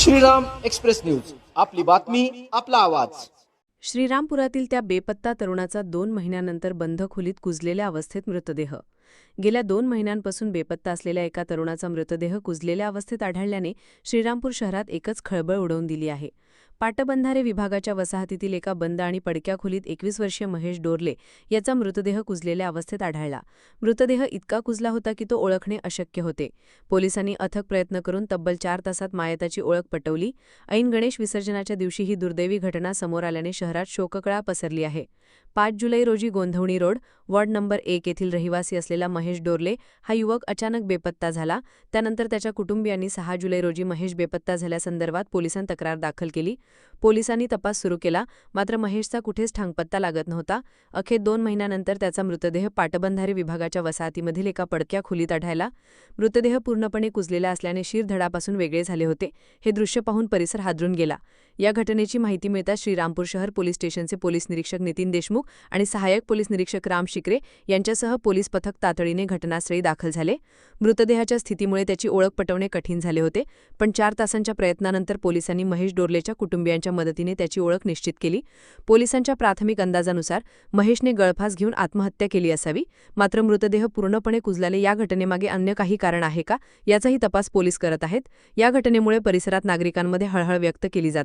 Shriram express news. आपली बातमी आपला आवाज. श्रीरामपुरातील त्या बेपत्ता तरुणाचा दोन महिन्यानंतर बंद खोलीत कुजलेल्या अवस्थेत मृतदेह. गेल्या दोन महिन्यांपासून बेपत्ता असलेल्या एका तरुणाचा मृतदेह कुजलेल्या अवस्थेत आढळल्याने श्रीरामपूर शहरात एकच खळबळ उडवून दिली आहे. पाटबंधारे विभागाच्या वसाहतीतील एका बंद आणि पडक्या खोलीत एकवीस वर्षीय महेश डोरले याचा मृतदेह कुजलेल्या अवस्थेत आढळला. मृतदेह इतका कुजला होता की तो ओळखणे अशक्य होते. पोलिसांनी अथक प्रयत्न करून तब्बल चार तासात मायताची ओळख पटवली. ऐन गणेश विसर्जनाच्या दिवशी ही दुर्दैवी घटना समोर आल्याने शहरात शोककळा पसरली आहे. पाच जुलै रोजी गोंधवणी रोड वॉर्ड नंबर एक येथील रहिवासी असलेला महेश डोरले हा युवक अचानक बेपत्ता झाला. त्यानंतर त्याच्या कुटुंबियांनी सहा जुलै रोजी महेश बेपत्ता झाल्यासंदर्भात पोलिसांत तक्रार दाखल केली. पोलिसांनी तपास सुरू केला मात्र महेशचा कुठेच ठांगपत्ता लागत नव्हता. अखेर दोन महिन्यानंतर त्याचा मृतदेह पाटबंधारे विभागाच्या वसाहतीमधील एका पडक्या खोलीत आढळला. मृतदेह पूर्णपणे कुजलेला असल्याने शिरधडापासून वेगळे झाले होते. हे दृश्य पाहून परिसर हादरून गेला. या घटनेची माहिती मिळताच श्रीरामपूर शहर पोलीस स्टेशनचे पोलीस निरीक्षक नितीन देशमुख आणि सहाय्यक पोलीस निरीक्षक राम शिकरे यांच्यासह पोलीस पथक तातडीने घटनास्थळी दाखल झाले. मृतदेहाच्या स्थितीमुळे त्याची ओळख पटवणे कठीण झाले होते पण चार तासांच्या प्रयत्नानंतर पोलिसांनी महेश डोरलेच्या कुटुंबियांच्या मदतीने त्याची ओळख निश्चित केली. पोलिसांच्या प्राथमिक अंदाजानुसार महेशने गळफास घेऊन आत्महत्या केली असावी मात्र मृतदेह पूर्णपणे कुजल्याने या घटनेमागे अन्य काही कारण आहे का याचाही तपास पोलीस करत आहेत. या घटनेमुळे परिसरात नागरिकांमध्ये हळहळ व्यक्त केली जात